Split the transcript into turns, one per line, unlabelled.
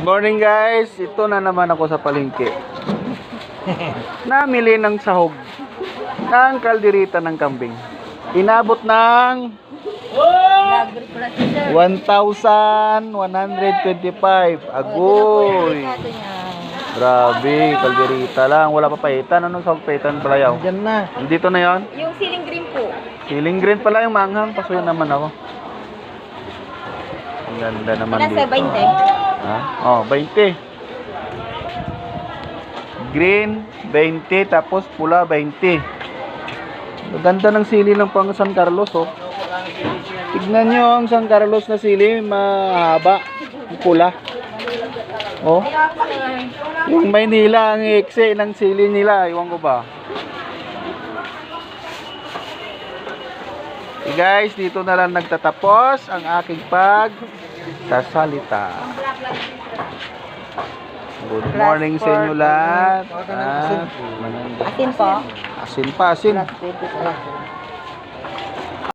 Morning guys, ito na naman ako sa palengke. Namili ng sahog ng kalderita ng kambing. Inabot ng 1,125. Agoy. Grabe, kalderita lang. Wala pa paitan. Anong sahog paitan pala yaw?
Diyan na.
Dito na yon.
Yung ceiling green po.
Feeling green pala yung manghang. Pasuyan naman ako. Ang ganda naman
Nasa
dito.
20.
Ha? Oh, 20. Green, 20. Tapos pula, 20. Ang Ganda ng sili ng pang San Carlos, oh. Tignan nyo ang San Carlos na sili, mahaba. Pula. Oh. Yung Maynila, ang ekse ng sili nila. Iwan ko ba? Okay guys, dito na lang nagtatapos ang aking pag sasalita. Good morning sa inyo lahat. At,
Atin po.
asin pa, asin.